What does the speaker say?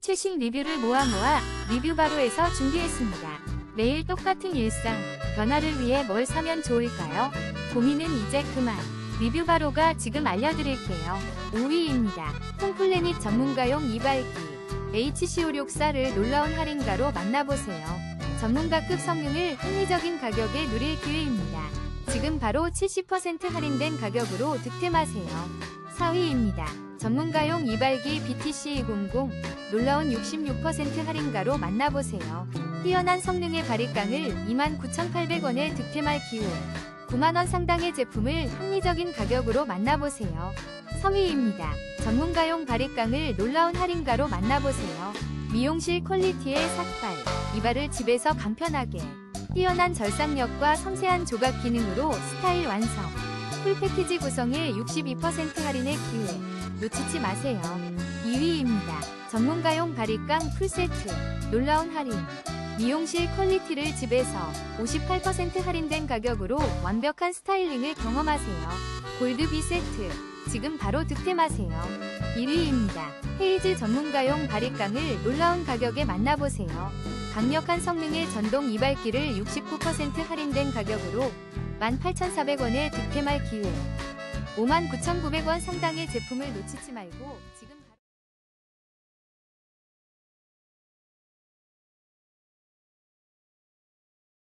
최신 리뷰를 모아 모아 리뷰 바로에서 준비했습니다. 매일 똑같은 일상, 변화를 위해 뭘 사면 좋을까요? 고민은 이제 그만. 리뷰 바로가 지금 알려드릴게요. 5위입니다. 홈플래닛 전문가용 이발기. HC564를 놀라운 할인가로 만나보세요. 전문가급 성능을 합리적인 가격에 누릴 기회입니다. 지금 바로 70% 할인된 가격으로 득템하세요. 4위입니다. 전문가용 이발기 BTC200 놀라운 66% 할인가로 만나보세요. 뛰어난 성능의 바리깡을 29,800원에 득템할 기회. 9만원 상당의 제품을 합리적인 가격으로 만나보세요. 3위입니다. 전문가용 바리깡을 놀라운 할인가로 만나보세요. 미용실 퀄리티의 삭발, 이발을 집에서 간편하게. 뛰어난 절삭력과 섬세한 조각 기능으로 스타일 완성. 풀 패키지 구성에 62% 할인의 기회. 놓치지 마세요. 2위입니다. 전문가용 바리깡 풀세트. 놀라운 할인. 미용실 퀄리티를 집에서 58% 할인된 가격으로 완벽한 스타일링을 경험하세요. 골드비 세트. 지금 바로 득템하세요. 1위입니다. 헤이즈 전문가용 바리깡을 놀라운 가격에 만나보세요. 강력한 성능의 전동 이발기를 69% 할인된 가격으로 18,400원에 득템할 기회. 59,900원 상당의 제품을 놓치지 말고 지금